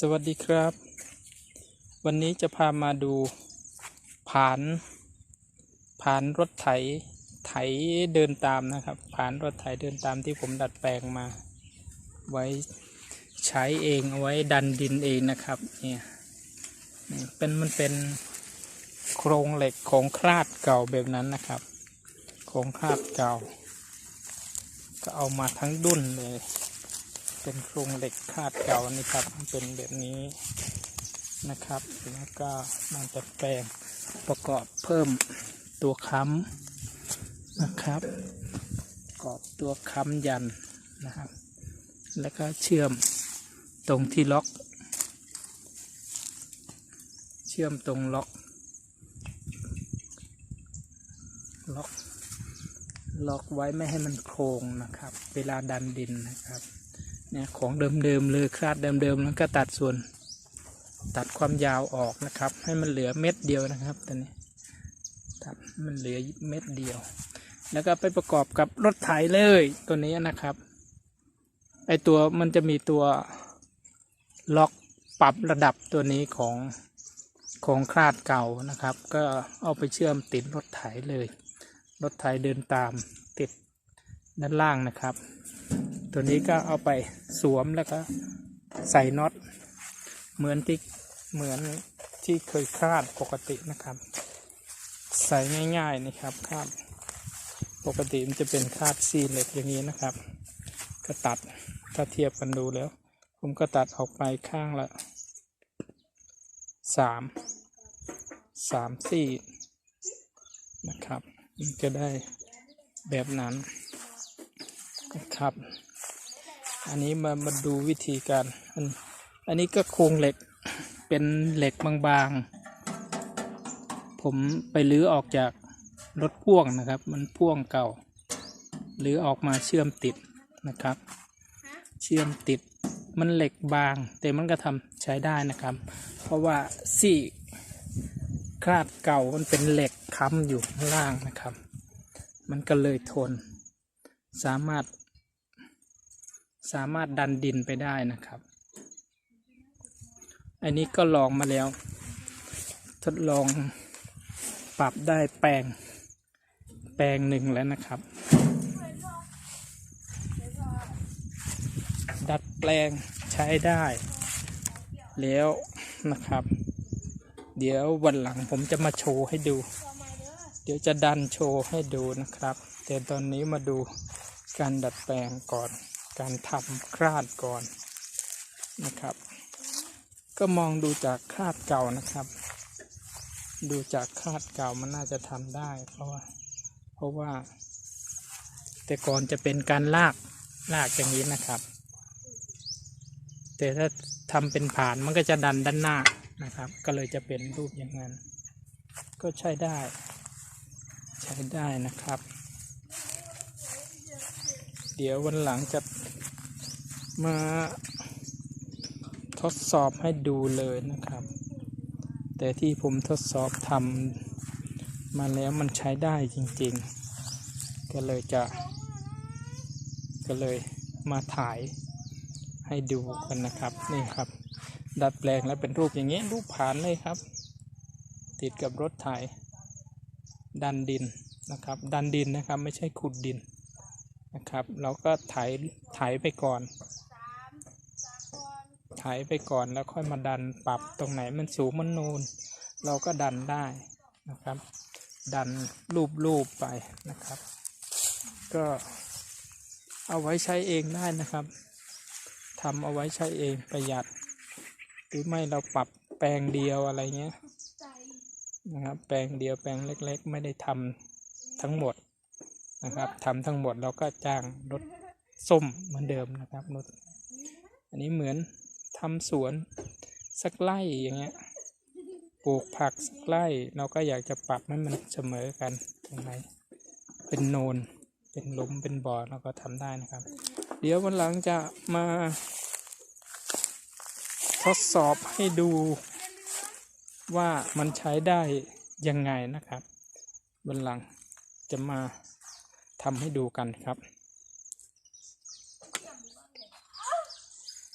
สวัสดีครับ วันนี้จะพามาดูผานผานรถไถไถเดินตามนะครับผานรถไถเดินตามที่ผมดัดแปลงมา ไว้ใช้เองเอาไว้ดันดินเองนะครับเนี่ยเป็นมันเป็นโครงเหล็กของคลาดเก่าแบบนั้นนะครับ โครงคลาดเก่า ก็เอามาทั้งดุนเลย เป็นโครงเหล็กคาดเก่านี่ครับ เป็นแบบนี้นะครับ แล้วก็มันจะแปลงประกอบเพิ่มตัวค้ำนะครับ ประกอบตัวค้ำยันนะครับ แล้วก็เชื่อมตรงที่ล็อก เชื่อมตรงล็อก ล็อกล็อกไว้ไม่ให้มันโครงนะครับ เวลาดันดินนะครับ เนี่ยของเดิมๆเลยคลาดเดิมๆแล้วก็ตัดส่วน ตัดความยาวออกนะครับ ให้มันเหลือเม็ดเดียวนะครับตอนนี้ตัดมันเหลือเม็ดเดียว แล้วก็ไปประกอบกับรถไถเลยตัวนี้นะครับไอตัวมันจะมีตัวล็อกปรับระดับตัวนี้ของของคลาดเก่านะครับ ก็เอาไปเชื่อมติดรถไถเลย รถไถเดินตามติดด้านล่างนะครับ ตัวนี้ก็เอาไปสวมแล้วก็ใส่น็อตเหมือนที่เหมือนที่เคยคาดปกตินะครับ ใส่ง่ายๆนะครับคาดปกติมันจะเป็นคาดซีเหล็กอย่างนี้นะครับ ก็ตัดถ้าเทียบกันดูแล้ว ผมก็ตัดออกไปข้างละสามสามซี่นะครับ จะได้แบบนั้น นะครับ อันนี้มามาดูวิธีการอันอันนี้ก็โครงเหล็กเป็นเหล็กบางๆ ผมไปลื้อออกจากรถพ่วงนะครับ มันพ่วงเก่าหรือออกมาเชื่อมติดนะครับ เชื่อมติดมันเหล็กบาง แต่มันก็ทำใช้ได้นะครับ เพราะว่าซี่คราดเก่ามันเป็นเหล็กค้ำอยู่ข้างล่างนะครับ มันก็เลยทน สามารถ สามารถดันดินไปได้นะครับ อันนี้ก็ลองมาแล้ว ทดลองปรับได้แปลง แปลงหนึ่งแล้วนะครับ ดัดแปลงใช้ได้ แล้วนะครับ เดี๋ยววันหลังผมจะมาโชว์ให้ดู เดี๋ยวจะดันโชว์ให้ดูนะครับ แต่ตอนนี้มาดูการดัดแปลงก่อน การทำคราดก่อนนะครับ ก็มองดูจากคราดเก่านะครับ ดูจากคราดเก่ามันน่าจะทำได้ เพราะว่าเพราะว่า แต่ก่อนจะเป็นการลากลากอย่างนี้นะครับ แต่ถ้าทำเป็นผ่านมันก็จะดันด้านหน้านะครับ ก็เลยจะเป็นรูปอย่างนั้น ก็ใช้ได้ ใช้ได้นะครับ เดี๋ยววันหลังจะมาทดสอบให้ดูเลยนะครับ แต่ที่ผมทดสอบทำมาแล้วมันใช้ได้จริงๆ ก็เลยจะก็เลยมาถ่ายให้ดูกันนะครับนี่ครับ ดัดแปลงแล้วเป็นรูปอย่างนี้รูปผานเลยครับ ติดกับรถไถดันดินนะครับ ดันดินนะครับ ไม่ใช่ขุดดิน นะครับ เราก็ไถไถไปก่อนไถไปก่อนแล้วค่อยมาดันปรับตรงไหนมันสูงมันนูน เราก็ดันได้นะครับ ดันรูปๆไปนะครับ ก็เอาไว้ใช้เองได้นะครับทำเอาไว้ใช้เองประหยัด หรือไม่เราปรับแปลงเดียวอะไรเงี้ยนะครับ แปลงเดียวแปลงเล็ก ๆ ไม่ได้ทำทั้งหมด นะครับทำทั้งหมดเราก็จ้างรถส้มเหมือนเดิมนะครับรถอันนี้เหมือนทำสวนสักไร่อย่างเงี้ยปลูกผักสักไร่เราก็อยากจะปรับให้มันเสมอกันตรงไหนเป็นโนนเป็นลุมเป็นบ่อเราก็ทำได้นะครับ เดี๋ยววันหลังจะมา ทดสอบให้ดูว่ามันใช้ได้ยังไงนะครับวันหลังจะมา ทำให้ดูกันครับ